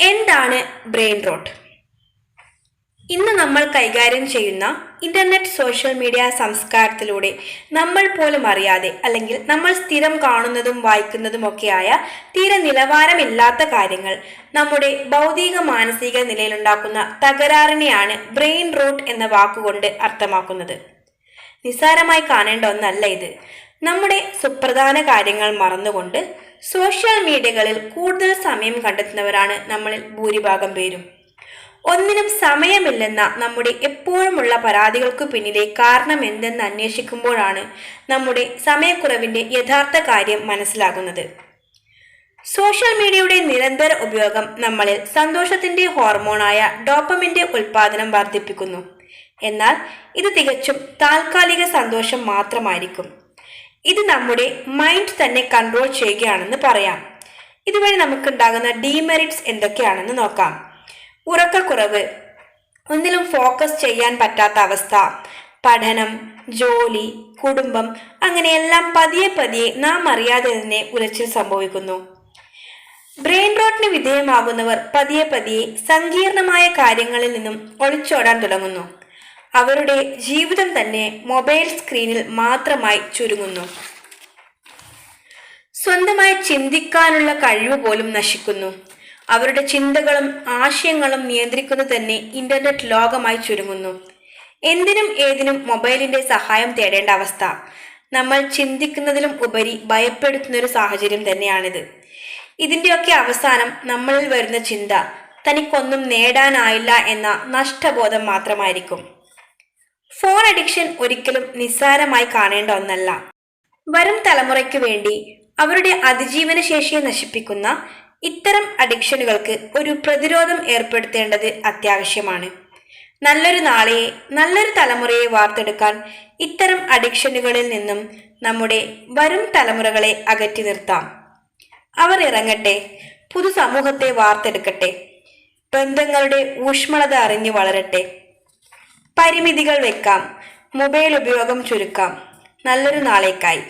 എന്താണ് brain rote ഇന്ന് നമ്മൾ കൈകാര്യം ചെയ്യുന്ന ഇന്റർനെറ്റ് സോഷ്യൽ മീഡിയ സംസ്കാരത്തിലൂടെ നമ്മൾ പോലും അറിയാതെ അല്ലെങ്കിൽ നമ്മൾ സ്ഥിരം കാണുന്നതും വായിക്കുന്നതും ഒക്കെയായ തീരെ നിലവാരമില്ലാത്ത കാര്യങ്ങൾ നമ്മുടെ ഭൗതിക മാനസിക നിലയിലുണ്ടാക്കുന്ന തകരാറിനെയാണ് ബ്രെയിൻ റോട്ട് എന്ന വാക്കുകൊണ്ട് അർത്ഥമാക്കുന്നത്. നിസ്സാരമായി കാണേണ്ട ഒന്നല്ല ഇത്. നമ്മുടെ സുപ്രധാന കാര്യങ്ങൾ മറന്നുകൊണ്ട് സോഷ്യൽ മീഡിയകളിൽ കൂടുതൽ സമയം കണ്ടെത്തുന്നവരാണ് നമ്മളിൽ ഭൂരിഭാഗം പേരും. ഒന്നിനും സമയമില്ലെന്ന നമ്മുടെ എപ്പോഴുമുള്ള പരാതികൾക്ക് പിന്നിലെ കാരണം എന്തെന്ന് അന്വേഷിക്കുമ്പോഴാണ് നമ്മുടെ സമയക്കുറവിന്റെ യഥാർത്ഥ കാര്യം മനസ്സിലാകുന്നത്. സോഷ്യൽ മീഡിയയുടെ നിരന്തര ഉപയോഗം നമ്മളിൽ സന്തോഷത്തിന്റെ ഹോർമോണായ ഡോപ്പമിന്റെ ഉൽപാദനം വർദ്ധിപ്പിക്കുന്നു. എന്നാൽ ഇത് തികച്ചും താൽക്കാലിക സന്തോഷം മാത്രമായിരിക്കും. ഇത് നമ്മുടെ മൈൻഡ് തന്നെ കൺട്രോൾ ചെയ്യുകയാണെന്ന് പറയാം. ഇതുവഴി നമുക്കുണ്ടാകുന്ന ഡീമെറിറ്റ്സ് എന്തൊക്കെയാണെന്ന് നോക്കാം. ഉറക്കക്കുറവ് ഒന്നിലും ഫോക്കസ് ചെയ്യാൻ പറ്റാത്ത അവസ്ഥ പഠനം ജോലി കുടുംബം അങ്ങനെയെല്ലാം പതിയെ പതിയെ നാം അറിയാതെ തന്നെ ഉലച്ചിൽ സംഭവിക്കുന്നു. ബ്രെയിൻ റോട്ടിന് വിധേയമാകുന്നവർ പതിയെ പതിയെ സങ്കീർണമായ കാര്യങ്ങളിൽ നിന്നും ഒളിച്ചോടാൻ തുടങ്ങുന്നു. അവരുടെ ജീവിതം തന്നെ മൊബൈൽ സ്ക്രീനിൽ മാത്രമായി ചുരുങ്ങുന്നു. സ്വന്തമായി ചിന്തിക്കാനുള്ള കഴിവ് പോലും നശിക്കുന്നു. അവരുടെ ചിന്തകളും ആശയങ്ങളും നിയന്ത്രിക്കുന്നത് തന്നെ ഇന്റർനെറ്റ് ലോകമായി ചുരുങ്ങുന്നു. എന്തിനും ഏതിനും മൊബൈലിന്റെ സഹായം തേടേണ്ട അവസ്ഥ. നമ്മൾ ചിന്തിക്കുന്നതിലും ഉപരി ഭയപ്പെടുത്തുന്ന ഒരു സാഹചര്യം തന്നെയാണിത്. ഇതിന്റെയൊക്കെ അവസാനം നമ്മളിൽ വരുന്ന ചിന്ത തനിക്കൊന്നും നേടാനായില്ല എന്ന നഷ്ടബോധം മാത്രമായിരിക്കും. ഫോൺ അഡിക്ഷൻ ഒരിക്കലും നിസ്സാരമായി കാണേണ്ട ഒന്നല്ല. വരും തലമുറയ്ക്ക് വേണ്ടി അവരുടെ അതിജീവന ശേഷിയെ നശിപ്പിക്കുന്ന ഇത്തരം അഡിക്ഷനുകൾക്ക് ഒരു പ്രതിരോധം ഏർപ്പെടുത്തേണ്ടത് അത്യാവശ്യമാണ്. നല്ലൊരു നാളെയെ നല്ലൊരു തലമുറയെ വാർത്തെടുക്കാൻ ഇത്തരം അഡിക്ഷനുകളിൽ നിന്നും നമ്മുടെ വരും തലമുറകളെ അകറ്റി നിർത്താം. അവർ ഇറങ്ങട്ടെ പുതുസമൂഹത്തെ വാർത്തെടുക്കട്ടെ ബന്ധങ്ങളുടെ ഊഷ്മളത അറിഞ്ഞു വളരട്ടെ പരിമിതികൾ വെക്കാം. മൊബൈൽ ഉപയോഗം ചുരുക്കാം. നല്ലൊരു നാളേക്കായി.